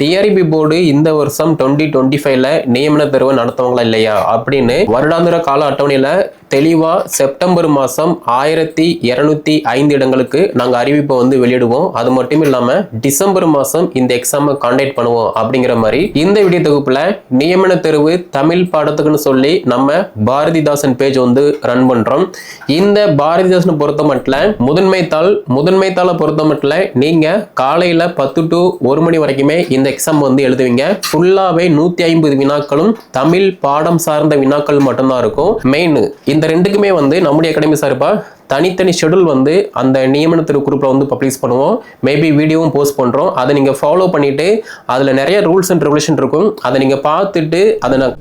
TRP board இந்த வருஷம் twenty twenty ஃபைவ்ல நியமன தேர்வு நடத்துவாங்களா இல்லையா அப்படின்னு வருடாந்திர கால அட்டவணையில தெளிவாக செப்டம்பர் மாதம் ஆயிரத்தி இரநூத்தி ஐந்து இடங்களுக்கு நாங்கள் அறிவிப்பை வந்து வெளியிடுவோம். அது மட்டும் இல்லாமல் டிசம்பர் மாதம் இந்த எக்ஸாமை கான்டாக்ட் பண்ணுவோம் அப்படிங்கிற மாதிரி இந்த வீடியோ தொகுப்பில் நியமன தேர்வு தமிழ் பாடத்துக்குன்னு சொல்லி நம்ம பாரதிதாசன் பேஜ் வந்து ரன் பண்ணுறோம் இந்த பாரதிதாசன் பொறுத்த மட்டும் முதன்மை தாள் முதன்மை தாளை பொறுத்த மட்டும் நீங்கள் காலையில் பத்து டு ஒரு மணி வரைக்குமே இந்த எக்ஸாம் வந்து எழுதுவீங்க. ஃபுல்லாகவே நூற்றி ஐம்பது வினாக்களும் தமிழ் பாடம் சார்ந்த வினாக்கள் மட்டும்தான் இருக்கும். மெயின் இந்த இந்த ரெண்டுக்குமே வந்து நம்முடைய அகாடமி சார்பாக தனித்தனி ஷெடியூல் வந்து அந்த நியமனத்திற்கு குரூப்பில் வந்து பப்ளிஷ் பண்ணுவோம். மேபி வீடியோவும் போஸ்ட் பண்ணுறோம் அதை நீங்கள் ஃபாலோ பண்ணிவிட்டு அதில் நிறைய ரூல்ஸ் அண்ட் ரெகுலேஷன் இருக்கும். அதை நீங்கள் பார்த்துட்டு அதை நான்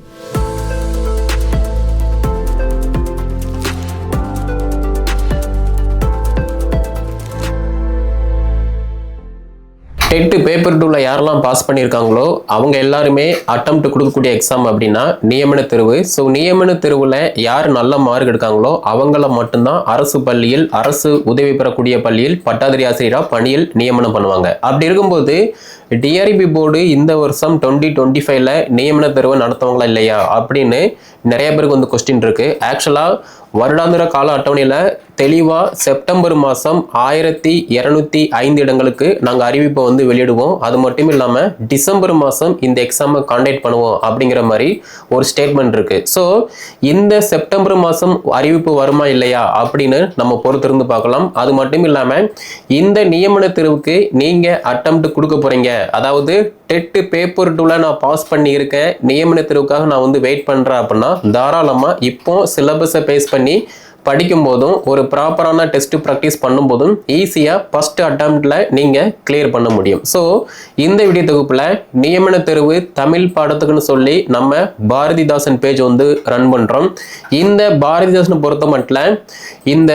டெட்டு பேப்பர் டூவில் யாரெல்லாம் பாஸ் பண்ணியிருக்காங்களோ அவங்க எல்லாருமே அட்டம் கொடுக்கக்கூடிய எக்ஸாம் அப்படின்னா நியமன தேர்வு. ஸோ நியமன தேர்வில் யார் நல்ல மார்க் எடுக்காங்களோ அவங்கள மட்டும்தான் அரசு பள்ளியில் அரசு உதவி பெறக்கூடிய பள்ளியில் பட்டாதிரி ஆசிரியராக பணியில் நியமனம் பண்ணுவாங்க. அப்படி இருக்கும்போது டிஆர்பி போர்டு இந்த வருஷம் டுவெண்ட்டி டுவெண்ட்டி ஃபைவ்ல நியமன தேர்வு நடத்துவாங்களா இல்லையா அப்படின்னு நிறைய பேருக்கு வந்து கொஸ்டின் இருக்கு. ஆக்சுவலாக வருடாந்திர கால அட்டவணையில் தெளிவாக செப்டம்பர் மாதம் ஆயிரத்தி இரநூத்தி ஐந்து இடங்களுக்கு நாங்கள் அறிவிப்பை வந்து வெளியிடுவோம். அது மட்டும் இல்லாமல் டிசம்பர் மாதம் இந்த எக்ஸாமை கான்டாக்ட் பண்ணுவோம் அப்படிங்கிற மாதிரி ஒரு ஸ்டேட்மெண்ட் இருக்குது ஸோ இந்த செப்டம்பர் மாதம் அறிவிப்பு வருமா இல்லையா அப்படின்னு நம்ம பொறுத்திருந்து பார்க்கலாம். அது மட்டும் இல்லாமல் இந்த நியமன தேர்வுக்கு நீங்கள் அட்டம் கொடுக்க போகிறீங்க அதாவது டெட்டு பேப்பர் டூவில் நான் பாஸ் பண்ணியிருக்கேன் நியமன தேர்வுக்காக நான் வந்து வெயிட் பண்ணுறேன் அப்படின்னா தாராளமாக இப்போ சிலபஸை பேஸ் பண்ணி படிக்கும் போதும் ஒரு ப்ராப்பரான டெஸ்ட் ப்ராக்டிஸ் பண்ணும்போதும் ஈஸியாக ஃபர்ஸ்ட் அட்டம்ப்டில் நீங்கள் கிளியர் பண்ண முடியும். ஸோ இந்த வீடியோ தொகுப்பில் நியமன தேர்வு தமிழ் பாடத்துக்குன்னு சொல்லி நம்ம பாரதிதாசன் பேஜ் வந்து ரன் பண்ணுறோம் இந்த பாரதிதாசனை பொறுத்த மட்டும் இந்த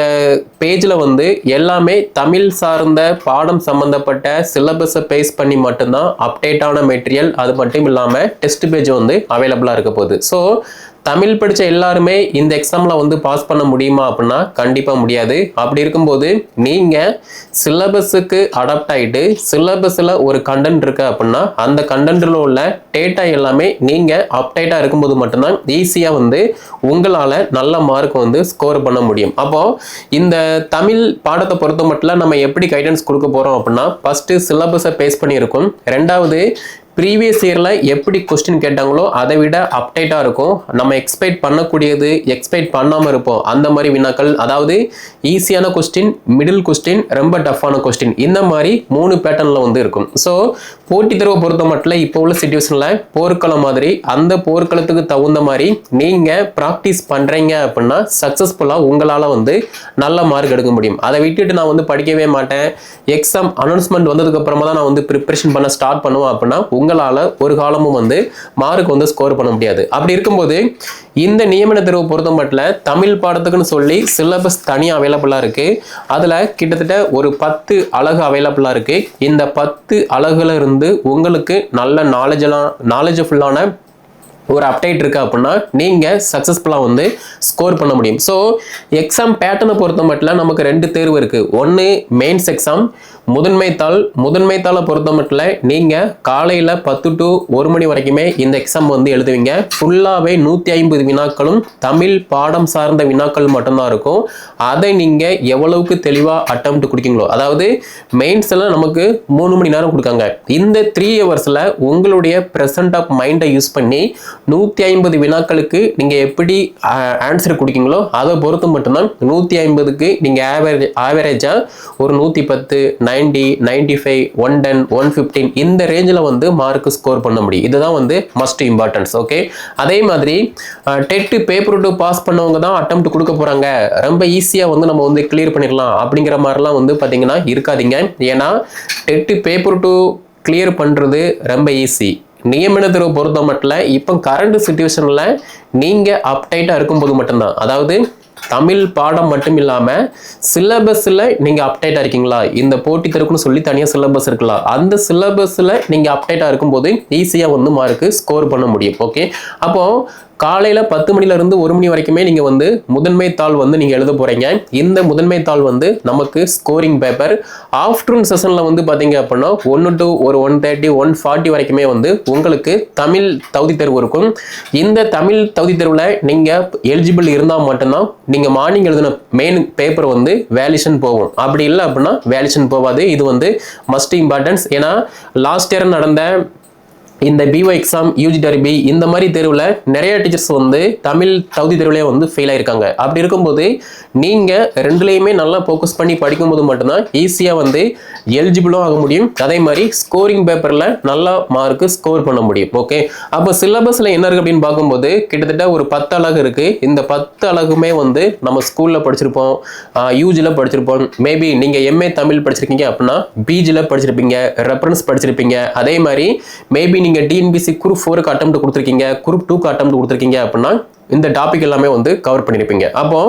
பேஜில் வந்து எல்லாமே தமிழ் சார்ந்த பாடம் சம்மந்தப்பட்ட சிலபஸை பேஸ் பண்ணி மட்டும்தான் அப்டேட்டான மெட்டீரியல் அது மட்டும் இல்லாமல் டெஸ்ட் பேஜ் வந்து அவைலபிளாக இருக்க போகுது. ஸோ தமிழ் படித்த எல்லாருமே இந்த எக்ஸாமில் வந்து பாஸ் பண்ண முடியுமா அப்படின்னா கண்டிப்பாக முடியாது. அப்படி இருக்கும்போது நீங்கள் சிலபஸுக்கு அடாப்ட் ஆகிட்டு சிலபஸில் ஒரு கண்டென்ட் இருக்குது அப்படின்னா அந்த கண்டென்ட்டில் உள்ள டேட்டா எல்லாமே நீங்கள் அப்டேட்டாக இருக்கும்போது மட்டும்தான் ஈஸியாக வந்து உங்களால் நல்ல மார்க் வந்து ஸ்கோர் பண்ண முடியும். அப்போது இந்த தமிழ் பாடத்தை பொறுத்த மட்டும் நம்ம எப்படி கைடன்ஸ் கொடுக்க போகிறோம் அப்படின்னா ஃபஸ்ட்டு சிலபஸை பேஸ் பண்ணியிருக்கோம். ரெண்டாவது ப்ரீவியஸ் இயரில் எப்படி கொஸ்டின் கேட்டாங்களோ அதை விட அப்டேட்டாக இருக்கும். நம்ம எக்ஸ்பெக்ட் பண்ணக்கூடியது எக்ஸ்பெக்ட் பண்ணாமல் இருப்போம். அந்த மாதிரி வினாக்கள் அதாவது ஈஸியான கொஸ்டின் மிடில் கொஸ்டின் ரொம்ப டஃப்பான கொஸ்டின் இந்த மாதிரி மூணு பேட்டர்னில் வந்து இருக்கும். ஸோ போட்டித் தேர்வை பொறுத்த மட்டும் இப்போ உள்ள சுச்சுவேஷனில் போர்க்களம் மாதிரி அந்த போர்க்களத்துக்கு தகுந்த மாதிரி நீங்கள் ப்ராக்டிஸ் பண்ணுறீங்க அப்படின்னா சக்ஸஸ்ஃபுல்லாக உங்களால் வந்து நல்ல மார்க் எடுக்க முடியும். அதை விட்டுட்டு நான் வந்து படிக்கவே மாட்டேன். எக்ஸாம் அனௌன்ஸ்மெண்ட் வந்ததுக்கப்புறமா தான் நான் வந்து ப்ரிப்பரேஷன் பண்ண ஸ்டார்ட் பண்ணுவேன் அப்படின்னா உங்களால் ஒரு காலமும் வந்து மார்க் வந்து ஸ்கோர் பண்ண முடியாது. அப்படி இருக்கும்போது இந்த நியமன தேர்வு பொறுத்த மட்டும் தமிழ் பாடத்துக்குன்னு சொல்லி சிலபஸ் தனியாக அவைலபிளாக இருக்குது அதில் கிட்டத்தட்ட ஒரு பத்து அழகு அவைலபிளாக இருக்குது இந்த பத்து அழகுல இருந்து உங்களுக்கு நல்ல நாலேஜெல்லாம் நாலேஜஃபுல்லான ஒரு அப்டேட் இருக்கு அப்படின்னா நீங்கள் சக்ஸஸ்ஃபுல்லாக வந்து ஸ்கோர் பண்ண முடியும். ஸோ எக்ஸாம் பேட்டர்னை பொறுத்த மட்டும் நமக்கு ரெண்டு தேர்வு இருக்குது ஒன்று மெயின்ஸ் எக்ஸாம் முதன்மை தாள் முதன்மை தாளை பொறுத்த மட்டும் நீங்கள் காலையில் பத்து டு ஒரு மணி வரைக்குமே இந்த எக்ஸாம் வந்து எழுதுவீங்க. ஃபுல்லாகவே நூற்றி ஐம்பது வினாக்களும் தமிழ் பாடம் சார்ந்த வினாக்கள் மட்டும்தான் இருக்கும். அதை நீங்கள் எவ்வளவுக்கு தெளிவாக அட்டம் கொடுக்கீங்களோ அதாவது மெயின்ஸ் எல்லாம் நமக்கு மூணு மணி நேரம் கொடுக்காங்க. இந்த த்ரீ ஹவர்ஸில் உங்களுடைய ப்ரெசன்ட் ஆஃப் மைண்டை யூஸ் பண்ணி நூற்றி ஐம்பது வினாக்களுக்கு நீங்கள் எப்படி ஆன்சர் கொடுக்கீங்களோ அதை பொறுத்து மட்டும்தான் நூற்றி ஐம்பதுக்கு நீங்கள் ஆவரேஜ் ஆவரேஜாக ஒரு நூற்றி பத்து ninety ninety five one ten one fifteen இந்த ரேஞ்சில் வந்து மார்க் ஸ்கோர் பண்ண முடியும். இதுதான் வந்து மஸ்ட் இம்பார்ட்டன்ஸ் ஓகே அதே மாதிரி டெட்டு பேப்பர் டூ பாஸ் பண்ணவங்க தான் அட்டம் கொடுக்க போகிறாங்க ரொம்ப ஈஸியாக வந்து நம்ம வந்து கிளியர் பண்ணிடலாம் அப்படிங்கிற மாதிரிலாம் வந்து பார்த்தீங்கன்னா இருக்காதீங்க. ஏன்னா டெட்டு பேப்பர் டூ கிளியர் பண்ணுறது ரொம்ப ஈஸி நியமன தேர்வு பொறுத்த மட்டும் இப்போ கரண்ட் சுச்சுவேஷனில் நீங்கள் அப்டைட்டாக இருக்கும்போது மட்டும்தான். அதாவது தமிழ் பாடம் மட்டும் இல்லாமல் சிலபஸில் நீங்கள் அப்டேட்டாக இருக்கீங்களா? இந்த போட்டி தருக்குன்னு சொல்லி தனியாக சிலபஸ் இருக்கலாம் அந்த சிலபஸில் நீங்கள் அப்டேட்டாக இருக்கும்போது ஈஸியாக வந்து மார்க்கு ஸ்கோர் பண்ண முடியும். ஓகே அப்போது காலையில் பத்து மணிலேருந்து ஒரு மணி வரைக்குமே நீங்கள் வந்து முதன்மை தாள் வந்து நீங்கள் எழுத போகிறீங்க இந்த முதன்மை தாள் வந்து நமக்கு ஸ்கோரிங் பேப்பர் ஆஃப்டர்நூன் செஷனில் வந்து பார்த்தீங்க அப்படின்னா ஒன்று டு ஒரு ஒன் தேர்ட்டி ஒன் ஃபார்ட்டி வரைக்குமே வந்து உங்களுக்கு தமிழ் தகுதி தேர்வு இருக்கும். இந்த தமிழ் தகுதி தேர்வில் நீங்கள் எலிஜிபிள் இருந்தால் மட்டும்தான் நீங்கள் மார்னிங் எழுதின மெயின் பேப்பர் வந்து வேலிஷன் போகும். அப்படி இல்லை அப்படின்னா வேலிஷன் போகாது. இது வந்து மஸ்ட் இம்பார்ட்டன்ஸ் ஏன்னா லாஸ்ட் இயர் நடந்த இந்த பிஓ எக்ஸாம் யூஜி டர்பி இந்த மாதிரி தேர்வில் நிறைய டீச்சர்ஸ் வந்து தமிழ் தகுதி தேர்வுலேயே வந்து ஃபெயில் ஆயிருக்காங்க. அப்படி இருக்கும்போது நீங்கள் ரெண்டுலேயுமே நல்லா ஃபோக்கஸ் பண்ணி படிக்கும்போது மட்டும்தான் ஈஸியாக வந்து எலிஜிபிளும் ஆக முடியும். அதே மாதிரி ஸ்கோரிங் பேப்பரில் நல்லா மார்க்கு ஸ்கோர் பண்ண முடியும். ஓகே அப்போ சிலபஸில் என்ன இருக்குது அப்படின்னு பார்க்கும்போது கிட்டத்தட்ட ஒரு பத்து அழகு இருக்குது இந்த பத்து அழகுமே வந்து நம்ம ஸ்கூலில் படிச்சிருப்போம் யூஜியில் படிச்சிருப்போம். மேபி நீங்கள் எம்ஏ தமிழ் படிச்சிருக்கீங்க அப்படின்னா பிஜியில் படிச்சிருப்பீங்க ரெஃபரன்ஸ் படிச்சிருப்பீங்க. அதே மாதிரி மேபி நீங்கள் டிஎன்பிசி குரூப் ஃபோருக்கு அட்டம் கொடுத்துருக்கீங்க குரூப் டூக்கு அட்டம் கொடுத்துருக்கீங்க அப்படின்னா இந்த டாபிக் எல்லாமே வந்து கவர் பண்ணியிருப்பீங்க. அப்போ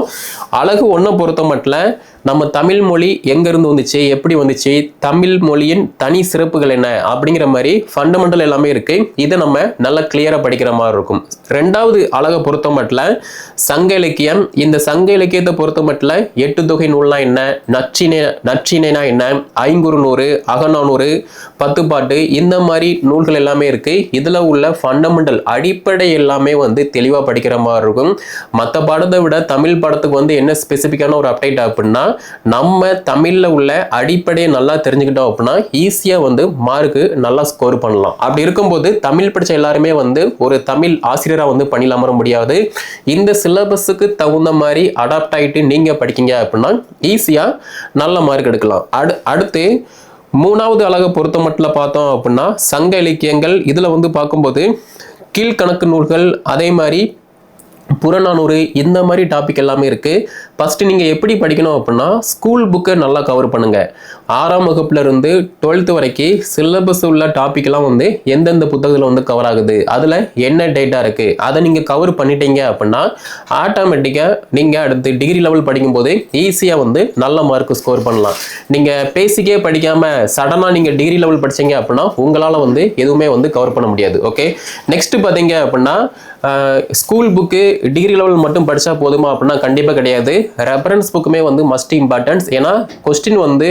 அழகு ஒன்றை பொறுத்த மட்டும் நம்ம தமிழ் மொழி எங்கேருந்து வந்துச்சு எப்படி வந்துச்சு தமிழ் மொழியின் தனி சிறப்புகள் என்ன அப்படிங்கிற மாதிரி ஃபண்டமெண்டல் எல்லாமே இருக்குது இதை நம்ம நல்லா கிளியராக படிக்கிற மாதிரி இருக்கும். ரெண்டாவது அழகை பொறுத்த மட்டும் சங்க இலக்கியம். இந்த சங்க இலக்கியத்தை பொறுத்த மட்டும் எட்டு தொகை நூல்னா என்ன நச்சினை நச்சினைனா என்ன ஐங்குறு நூறு அகநானூறு பத்துப்பாட்டு இந்த மாதிரி நூல்கள் எல்லாமே இருக்குது இதில் உள்ள ஃபண்டமெண்டல் அடிப்படை எல்லாமே வந்து தெளிவாக படிக்கிற மாதிரி இருக்கும் மற்ற படத்தை விட தமிழ் படத்துக்கு வந்து என்ன ஸ்பெசிஃபிக்கான ஒரு அப்டேட் அப்படின்னா நம்ம தமிழில் உள்ள அடிப்படையை நல்லா தெரிஞ்சுக்கிட்டோம் அப்படின்னா ஈஸியாக வந்து மார்க்கு நல்லா ஸ்கோர் பண்ணலாம். அப்படி இருக்கும்போது தமிழ் படித்த எல்லாருமே வந்து ஒரு தமிழ் ஆசிரியராக வந்து பணியில் அமர முடியாது. இந்த சிலபஸுக்கு தகுந்த மாதிரி அடாப்ட் ஆகிட்டு நீங்கள் படிக்கீங்க அப்படின்னா ஈஸியாக நல்ல மார்க் எடுக்கலாம். அடு அடுத்து மூணாவது அழகை பொறுத்த மட்டும் பார்த்தோம் அப்படின்னா சங்க இலக்கியங்கள் இதில் வந்து பார்க்கும்போது கீழ்கணக்கு நூல்கள் அதே மாதிரி புறநானூறு இந்த மாதிரி டாபிக் எல்லாமே இருக்குது ஃபஸ்ட்டு நீங்கள் எப்படி படிக்கணும் அப்படின்னா ஸ்கூல் புக்கை நல்லா கவர் பண்ணுங்கள் ஆறாம் வகுப்புலேருந்து டுவெல்த்து வரைக்கும் சிலபஸ் உள்ள டாப்பிக்லாம் வந்து எந்தெந்த புத்தகத்தில் வந்து கவர் ஆகுது அதில் என்ன டேட்டா இருக்குது அதை நீங்கள் கவர் பண்ணிட்டீங்க அப்படின்னா ஆட்டோமேட்டிக்காக நீங்கள் அடுத்து டிகிரி லெவல் படிக்கும்போது ஈஸியாக வந்து நல்ல மார்க் ஸ்கோர் பண்ணலாம். நீங்கள் பேசிக்கே படிக்காமல் சடனாக நீங்கள் டிகிரி லெவல் படிச்சீங்க அப்படின்னா உங்களால் வந்து எதுவுமே வந்து கவர் பண்ண முடியாது ஓகே நெக்ஸ்ட்டு பார்த்தீங்க அப்படின்னா ஸ்கூல் புக்கு டிகிரி லெவல் மட்டும் படித்தா போதுமா அப்படின்னா கண்டிப்பாக கிடையாது. ரெஃபரன்ஸ் புக்குமே வந்து மஸ்ட் இம்பார்ட்டன்ஸ் ஏன்னா கொஸ்டின் வந்து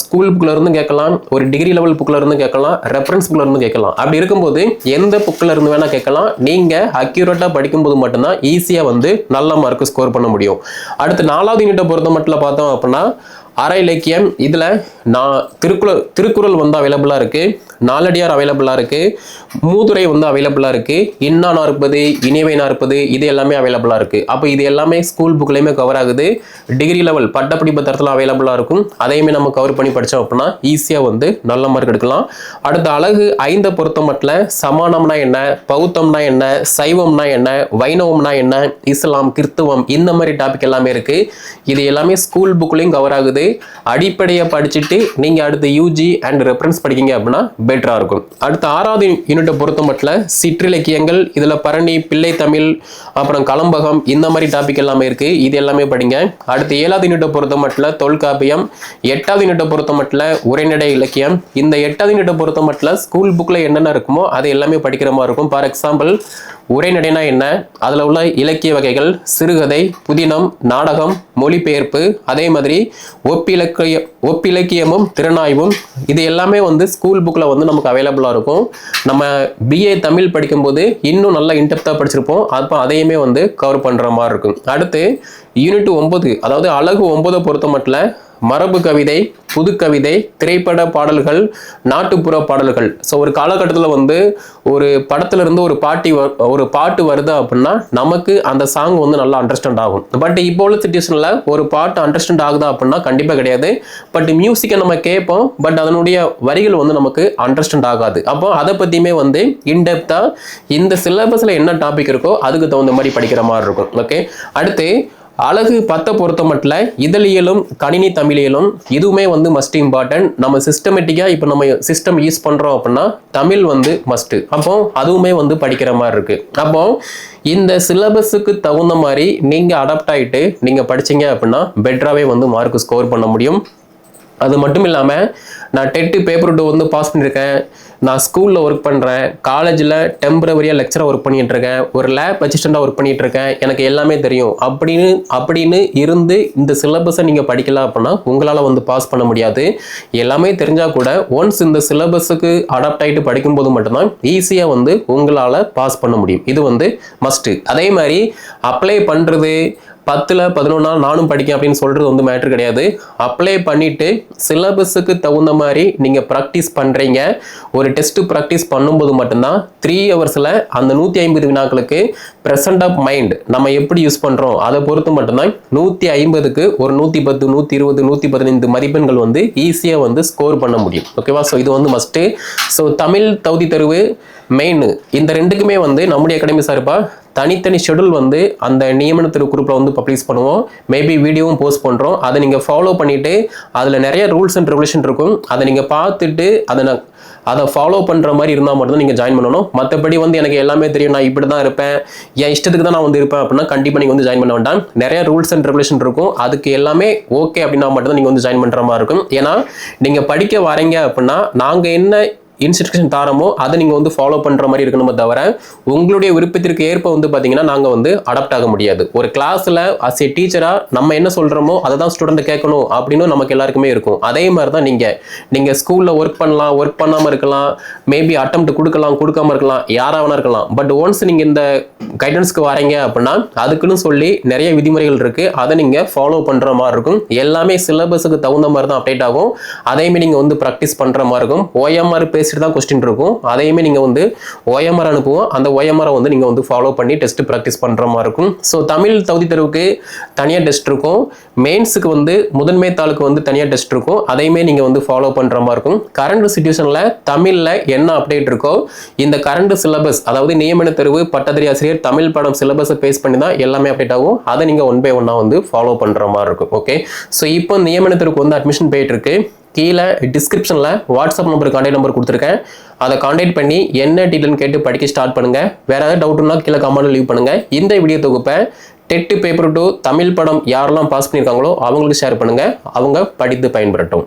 ஸ்கூல் புக்கிலருந்து கேட்கலாம் ஒரு டிகிரி லெவல் புக்கில் இருந்து கேட்கலாம் ரெஃபரன்ஸ் புக்கிலருந்து கேட்கலாம். அப்படி இருக்கும்போது எந்த புக்கில் இருந்து வேணால் கேட்கலாம். நீங்கள் அக்யூரேட்டாக படிக்கும்போது மட்டும்தான் ஈஸியாக வந்து நல்ல மார்க்கு ஸ்கோர் பண்ண முடியும். அடுத்து நாலாவது யூனிட்டை பொறுத்த மட்டும் பார்த்தோம் அப்படின்னா அற இலக்கியம். இதில் நான் திருக்குறள் திருக்குறள் வந்து அவைலபிளாக இருக்குது நாலடியார் அவைலபிளாக இருக்குது மூதுரை வந்து அவைலபிளாக இருக்குது இன்னா நாற்பது இனிவை நாற்பது இது எல்லாமே அவைலபிளாக இருக்குது அப்போ இது எல்லாமே ஸ்கூல் புக்லேயுமே கவர் ஆகுது. டிகிரி லெவல் பட்டப்படிப்பு தரத்தில் அவைலபிளாக இருக்கும். அதையுமே நம்ம கவர் பண்ணி படித்தோம் அப்படின்னா ஈஸியாக வந்து நல்ல மார்க் எடுக்கலாம். அடுத்த அழகு ஐந்தை பொறுத்த மட்டும் சமானம்னா என்ன பௌத்தம்னா என்ன சைவம்னா என்ன வைணவம்னா என்ன இஸ்லாம் கிறித்துவம் இந்த மாதிரி டாபிக் எல்லாமே இருக்குது இது எல்லாமே ஸ்கூல் புக்லேயும் கவர் ஆகுது. அடிப்படையை படிச்சுட்டு நீங்கள் அடுத்து யூஜி அண்ட் ரெஃபரன்ஸ் படிக்கிங்க அப்படின்னா பெட்டராக இருக்கும். அடுத்து ஆறாவது யூனிட்டை பொறுத்த மட்டும் சிற்றிலக்கியங்கள் இதில் பரணி பிள்ளை தமிழ் அப்புறம் கலம்பகம் இந்த மாதிரி டாபிக் எல்லாமே இருக்குது இது எல்லாமே படிங்க. அடுத்து ஏழாவது யூனிட்டை பொறுத்த மட்டும் தொல்காப்பியம். எட்டாவது யூனிட்டை பொறுத்த மட்டும் உரைநடை இலக்கியம். இந்த எட்டாவது யூனிட்டை பொறுத்த மட்டும் ஸ்கூல் புக்கில் என்னென்ன இருக்குமோ அது எல்லாமே படிக்கிற மாதிரி இருக்கும். ஃபார் எக்ஸாம்பிள் உரைநடைனா என்ன? அதில் உள்ள இலக்கிய வகைகள் சிறுகதை புதினம் நாடகம் மொழிபெயர்ப்பு அதே மாதிரி ஒப்பிலக்கிய ஒப்பிலக்கியமும் திறனாய்வும் இது எல்லாமே வந்து ஸ்கூல் புக்கில் வந்து நமக்கு அவைலபிளாக இருக்கும். நம்ம பிஏ தமிழ் படிக்கும்போது இன்னும் நல்லா இன்டெப்த்தாக படிச்சிருப்போம். அப்போ அதையுமே வந்து கவர் பண்ணுற மாதிரி இருக்கும். அடுத்து யூனிட் ஒன்பது அதாவது அழகு ஒன்பதை பொறுத்த மட்டும் மரபு கவிதை புது கவிதை திரைப்பட பாடல்கள் நாட்டுப்புற பாடல்கள். ஸோ ஒரு காலகட்டத்தில் வந்து ஒரு படத்துலேருந்து ஒரு பாட்டி வ- ஒரு பாட்டு வருது அப்படின்னா நமக்கு அந்த சாங் வந்து நல்லா அண்டர்ஸ்டாண்ட் ஆகும். பட் இப்போ உள்ள சுச்சுவேஷனில் ஒரு பாட்டு அண்டர்ஸ்டாண்ட் ஆகுதா அப்படின்னா கண்டிப்பாக கிடையாது. பட் மியூசிக்கை நம்ம கேட்போம் பட் அதனுடைய வரிகள் வந்து நமக்கு அண்டர்ஸ்டாண்ட் ஆகாது. அப்போ அதை பற்றியுமே வந்து இன்டெப்த்தாக இந்த சிலபஸில் என்ன டாபிக் இருக்கோ அதுக்கு தகுந்த மாதிரி படிக்கிற மாதிரி இருக்கும். ஓகே அடுத்து அழகு பத்தை பொறுத்த மட்டும் இதழியலும் கணினி தமிழியலும் இதுவுமே வந்து மஸ்ட் இம்பார்ட்டன்ட் நம்ம சிஸ்டமேட்டிக்காக இப்போ நம்ம சிஸ்டம் யூஸ் பண்ணுறோம் அப்படின்னா தமிழ் வந்து மஸ்ட்டு அப்போ அதுவுமே வந்து படிக்கிற மாதிரி இருக்குது அப்போ இந்த சிலபஸுக்கு தகுந்த மாதிரி நீங்கள் அடாப்ட் ஆகிட்டு நீங்கள் படிச்சீங்க அப்படின்னா பெட்டராகவே வந்து மார்க் ஸ்கோர் பண்ண முடியும். அது மட்டும் இல்லாமல் நான் டெட்டு பேப்பர் டூ வந்து பாஸ் பண்ணியிருக்கேன் நான் ஸ்கூலில் ஒர்க் பண்ணுறேன் காலேஜில் டெம்பரவரியாக லெக்சராக ஒர்க் பண்ணிகிட்டு இருக்கேன் ஒரு லேப் அசிஸ்டண்ட்டாக ஒர்க் பண்ணிட்டு இருக்கேன் எனக்கு எல்லாமே தெரியும். அப்படின்னு அப்படின்னு இருந்து இந்த சிலபஸை நீங்கள் படிக்கலாம் அப்படின்னா உங்களால் வந்து பாஸ் பண்ண முடியாது. எல்லாமே தெரிஞ்சால் கூட ஒன்ஸ் இந்த சிலபஸுக்கு அடாப்ட் ஆகிட்டு படிக்கும்போது மட்டும்தான் ஈஸியாக வந்து உங்களால் பாஸ் பண்ண முடியும். இது வந்து மஸ்ட்டு அதே மாதிரி அப்ளை பண்ணுறது பத்தில் பதினொன்னா நானும் படிக்கேன் அப்படின்னு சொல்கிறது வந்து மேட்ரு கிடையாது. அப்ளை பண்ணிவிட்டு சிலபஸுக்கு தகுந்த மாதிரி நீங்கள் ப்ராக்டிஸ் பண்ணுறீங்க ஒரு டெஸ்ட்டு ப்ராக்டிஸ் பண்ணும்போது மட்டும்தான் த்ரீ ஹவர்ஸில் அந்த நூற்றி ஐம்பது வினாக்களுக்கு ப்ரெசன்ட் ஆஃப் மைண்ட் நம்ம எப்படி யூஸ் பண்ணுறோம் அதை பொறுத்து மட்டும்தான் நூற்றி ஐம்பதுக்கு ஒரு நூற்றி பத்து நூற்றி இருபது நூற்றி பதினைந்து மதிப்பெண்கள் வந்து ஈஸியாக வந்து ஸ்கோர் பண்ண முடியும். ஓகேவா ஸோ இது வந்து மஸ்ட்டு ஸோ தமிழ் தகுதி தருவு மெயின் இந்த ரெண்டுக்குமே வந்து நம்முடைய அகாடமி சார்பாக தனித்தனி ஷெடியூல் வந்து அந்த நியமன குரூப்பில் வந்து பப்ளிஷ் பண்ணுவோம். மேபி வீடியோவும் போஸ்ட் பண்ணுறோம் அதை நீங்கள் ஃபாலோ பண்ணிவிட்டு அதில் நிறைய ரூல்ஸ் அண்ட் ரெகுலேஷன் இருக்கும். அதை நீங்கள் பார்த்துட்டு அதை நான் அதை ஃபாலோ பண்ணுற மாதிரி இருந்தால் மட்டும்தான் நீங்கள் ஜாயின் பண்ணணும். மற்றபடி வந்து எனக்கு எல்லாமே தெரியும். நான் இப்படி தான் இருப்பேன். என் இஷ்டத்துக்கு தான் நான் வந்து இருப்பேன் அப்படின்னா கண்டிப்பாக நீங்கள் வந்து ஜாயின் பண்ண வேண்டாம். நிறைய ரூல்ஸ் அண்ட் ரெகுலேஷன் இருக்கும். அதுக்கு எல்லாமே ஓகே அப்படின்னா மட்டும்தான் நீங்கள் வந்து ஜாயின் பண்ணுற மாதிரி இருக்கும். ஏன்னா நீங்கள் படிக்க வரீங்க அப்படின்னா நாங்கள் என்ன இன்ஸ்ட்ரக்ஷன் தாரமோ அதை நீங்கள் வந்து ஃபாலோ பண்ணுற மாதிரி இருக்கணுமே தவிர உங்களுடைய விருப்பத்திற்கு ஏற்ப வந்து பார்த்தீங்கன்னா நாங்கள் வந்து அடாப்ட் ஆக முடியாது. ஒரு கிளாஸில் அஸ் ஏ டீச்சராக நம்ம என்ன சொல்கிறோமோ அதை தான் ஸ்டூடெண்ட் கேட்கணும் அப்படின்னு நமக்கு எல்லாருக்குமே இருக்கும். அதே மாதிரி தான் நீங்கள் நீங்கள் ஸ்கூலில் ஒர்க் பண்ணலாம் ஒர்க் பண்ணாமல் இருக்கலாம் மேபி அட்டம் கொடுக்கலாம் கொடுக்காம இருக்கலாம் யாராக வேணா இருக்கலாம். பட் ஒன்ஸ் நீங்கள் இந்த கைடன்ஸ்க்கு வரீங்க அப்படின்னா அதுக்குன்னு சொல்லி நிறைய விதிமுறைகள் இருக்குது அதை நீங்கள் ஃபாலோ பண்ணுற மாதிரி இருக்கும். எல்லாமே சிலபஸுக்கு தகுந்த மாதிரி தான் அப்டேட் ஆகும் அதையுமே நீங்கள் வந்து ப்ராக்டிஸ் பண்ணுற மாதிரி இருக்கும். ஓஎம்ஆர் பேஸ்டு தான் கொஸ்டின் இருக்கும். அதையுமே நீங்கள் வந்து ஓஎம்ஆர் அனுப்புவோம். அந்த ஓஎம்ஆரை வந்து நீங்கள் வந்து ஃபாலோ பண்ணி டெஸ்ட் ப்ராக்டிஸ் பண்ணுற மாதிரி இருக்கும். ஸோ தமிழ் தகுதி தேர்வுக்கு தனியாக டெஸ்ட் இருக்கும். மெயின்ஸுக்கு வந்து முதன்மை தாளுக்கு வந்து தனியாக டெஸ்ட் இருக்கும். அதையுமே நீங்கள் வந்து ஃபாலோ பண்ணுற மாதிரி இருக்கும். கரண்ட் சுச்சுவேஷனில் தமிழில் என்ன அப்டேட் இருக்கோ இந்த கரண்ட் சிலபஸ் அதாவது நியமன தேர்வு பட்டதிரி ஆசிரியர் தமிழ் பாடம் சிலபஸை பேஸ் பண்ணி தான் எல்லாமே அப்டேட் ஆகும். அதை நீங்கள் ஒன் பை ஒன்னாக வந்து ஃபாலோ பண்ணுற மாதிரி இருக்கும். ஓகே ஸோ இப்போ நியமன தேர்வுக்கு வந்து அட்மிஷன் போயிட்டு இருக்கு. கீழே டிஸ்கிரிப்ஷனில் வாட்ஸ்அப் நம்பர் கான்டாக்ட் நம்பர் கொடுத்துருக்கேன். அதை கான்டாக்ட் பண்ணி என்ன டீட்டெயில்னு கேட்டு படிக்க ஸ்டார்ட் பண்ணுங்கள் வேறு ஏதாவது டவுட்னா கீழே கமெண்ட் லீவ் பண்ணுங்கள் இந்த வீடியோ தொகுப்பை டெட்டு பேப்பர் டூ தமிழ் படம் யாரெல்லாம் பாஸ் பண்ணியிருக்காங்களோ அவங்களுக்கு ஷேர் பண்ணுங்கள் அவங்க படித்து பயன்பெறட்டும்.